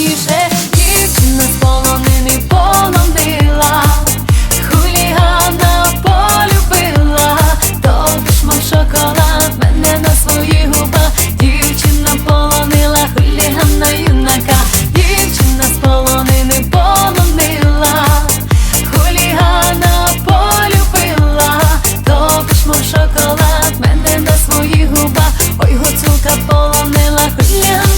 простіше, дівчина з полонини полонила, хулігана полюбила, Топиш, мав шоколад, мене на свої губа, дівчина полонила, хулігана юнака, дівчина з полонини полонила, хулігана полюбила, Топиш, мав шоколад, мене на своїх губах, ой гуцулка полонила, хулігана